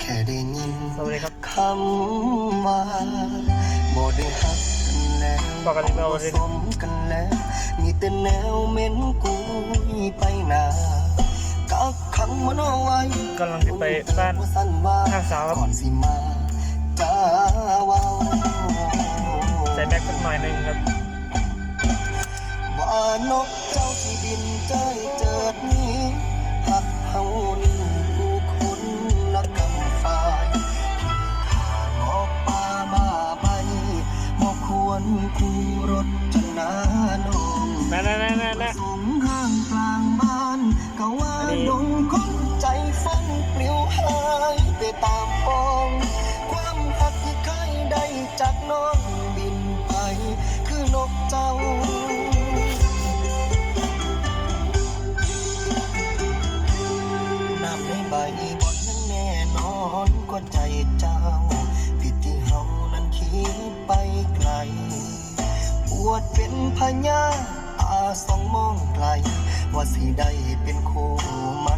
แค่ได้ยินสวัสดีครับคำว่าบ่ได้ฮักกันแล้วบอกกันอีกแล้ววันนี้สมกันแล้ว มีแต่แนวเหม็นกุยไปหนากักขังมันเอาไว้กำลังจะไปบ้านสั้นว่าข้างสาวครับก่อนสิมาจ้าเว้าใส่แม็กสักหน่อยหนึ่งครับว่านกเจ้าที่บินใจ วรคู่รถจนานองนั่นนั่นนั่นนั่นนั่นสงห้างกลางบ้านก็ว่าอันนี้ดงคนใจฟันปลิวหายไปตามปองความหักที่เคยได้จากน้องบินไป คือนกเจ้าน้ำในใบบนยังแน่นอนกว่าใจเจ้า ปวดเป็นพญาอาสองมองไกล ว่าสิใดเป็นโคมัน